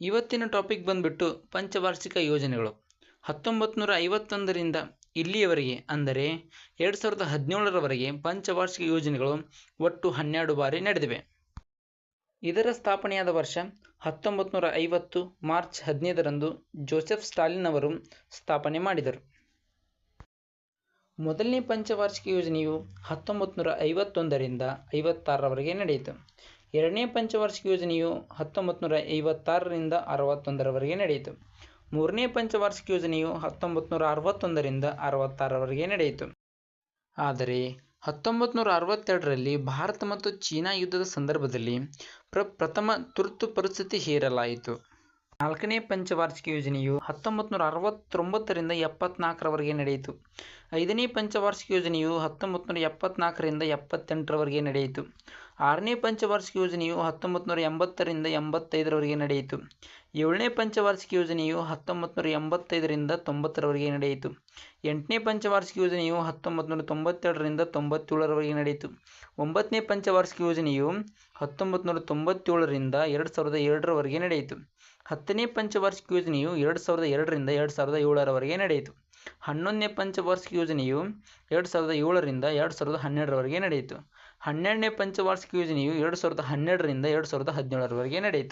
ಇವತ್ತಿನ ಟಾಪಿಕ್ ಬಂದ್ಬಿಟ್ಟು ಪಂಚವಾರ್ಷಿಕ ಯೋಜನೆಗಳು. ಹತ್ತೊಂಬತ್ತು ನೂರ ಐವತ್ತೊಂದರಿಂದ ಇಲ್ಲಿಯವರೆಗೆ, ಅಂದರೆ ಎರಡು ಸಾವಿರದ ಹದಿನೇಳರವರೆಗೆ ಪಂಚವಾರ್ಷಿಕ ಯೋಜನೆಗಳು ಒಟ್ಟು ಹನ್ನೆರಡು ಬಾರಿ ನಡೆದಿವೆ. ಇದರ ಸ್ಥಾಪನೆಯಾದ ವರ್ಷ ಹತ್ತೊಂಬತ್ತು ನೂರ ಐವತ್ತು ಮಾರ್ಚ್ ಹದಿನೈದರಂದು ಜೋಸೆಫ್ ಸ್ಟಾಲಿನ್ ಅವರು ಸ್ಥಾಪನೆ ಮಾಡಿದರು. ಮೊದಲನೇ ಪಂಚವಾರ್ಷಿಕ ಯೋಜನೆಯು ಹತ್ತೊಂಬತ್ತು ನೂರ ಐವತ್ತೊಂದರಿಂದ ಐವತ್ತಾರರವರೆಗೆ ನಡೆಯಿತು. ಎರಡನೇ ಪಂಚವಾರ್ಷಿಕ ಯೋಜನೆಯು ಹತ್ತೊಂಬತ್ತು ನೂರ ಐವತ್ತಾರರಿಂದ ಅರವತ್ತೊಂದರವರೆಗೆ ನಡೆಯಿತು. ಮೂರನೇ ಪಂಚವಾರ್ಷಿಕ ಯೋಜನೆಯು ಹತ್ತೊಂಬತ್ತು ನೂರ ಅರವತ್ತೊಂದರಿಂದ ಅರವತ್ತಾರರವರೆಗೆ ನಡೆಯಿತು. ಆದರೆ ಹತ್ತೊಂಬತ್ತು ನೂರ ಅರವತ್ತೆರಡರಲ್ಲಿ ಭಾರತ ಮತ್ತು ಚೀನಾ ಯುದ್ಧದ ಸಂದರ್ಭದಲ್ಲಿ ಪ್ರ, ಪ್ರಥಮ ತುರ್ತು ಪರಿಸ್ಥಿತಿ ಹೇರಲಾಯಿತು. ನಾಲ್ಕನೇ ಪಂಚವಾರ್ಷಿಕ ಯೋಜನೆಯು ಹತ್ತೊಂಬತ್ತು ನೂರ ಅರವತ್ತೊಂಬತ್ತರಿಂದ ಎಪ್ಪತ್ನಾಲ್ಕರವರೆಗೆ ನಡೆಯಿತು. ಐದನೇ ಪಂಚವಾರ್ಷಿಕ ಯೋಜನೆಯು ಹತ್ತೊಂಬತ್ತು ನೂರ ಎಪ್ಪತ್ನಾಲ್ಕರಿಂದ ಎಪ್ಪತ್ತೆಂಟರವರೆಗೆ ನಡೆಯಿತು. ಆರನೇ ಪಂಚವಾರ್ಷಿಕ ಯೋಜನೆಯು ಹತ್ತೊಂಬತ್ತು ನೂರ ಎಂಬತ್ತರಿಂದ ಎಂಬತ್ತೈದರವರೆಗೆ ನಡೆಯಿತು. ಏಳನೇ ಪಂಚವಾರ್ಷಿಕ ಯೋಜನೆಯು ಹತ್ತೊಂಬತ್ತು ನೂರ ಎಂಬತ್ತೈದರಿಂದ ತೊಂಬತ್ತರವರೆಗೆ ನಡೆಯಿತು. ಎಂಟನೇ ಪಂಚವಾರ್ಷಿಕ ಯೋಜನೆಯು ಹತ್ತೊಂಬತ್ತು ನೂರ ತೊಂಬತ್ತೆರಡರಿಂದ ತೊಂಬತ್ತೇಳರವರೆಗೆ ನಡೆಯಿತು. ಒಂಬತ್ತನೇ ಪಂಚವಾರ್ಷಿಕ ಯೋಜನೆಯು ಹತ್ತೊಂಬತ್ತು ನೂರ ತೊಂಬತ್ತೇಳರಿಂದ ಎರಡು ಸಾವಿರದ ಎರಡರವರೆಗೆ ನಡೆಯಿತು. ಹತ್ತನೇ ಪಂಚವಾರ್ಷಿಕ ಯೋಜನೆಯು ಎರಡು ಸಾವಿರದ ಎರಡರಿಂದ ಎರಡು ಸಾವಿರದ ಏಳರವರೆಗೆ ನಡೆಯಿತು. ಹನ್ನೊಂದನೇ ಪಂಚವಾರ್ಷಿಕ ಯೋಜನೆಯು ಎರಡು ಸಾವಿರದ ಏಳರಿಂದ ಎರಡು ಸಾವಿರದ ಹನ್ನೆರಡರವರೆಗೆ ನಡೆಯಿತು. ಹನ್ನೆರಡನೇ ಪಂಚವಾರ್ಷಿಕ ಯೋಜನೆಯು ಎರಡು ಸಾವಿರದ ಹನ್ನೆರಡರಿಂದ ಎರಡು ಸಾವಿರದ ಹದಿನೇಳರವರೆಗೆ ನಡೆಯಿತು.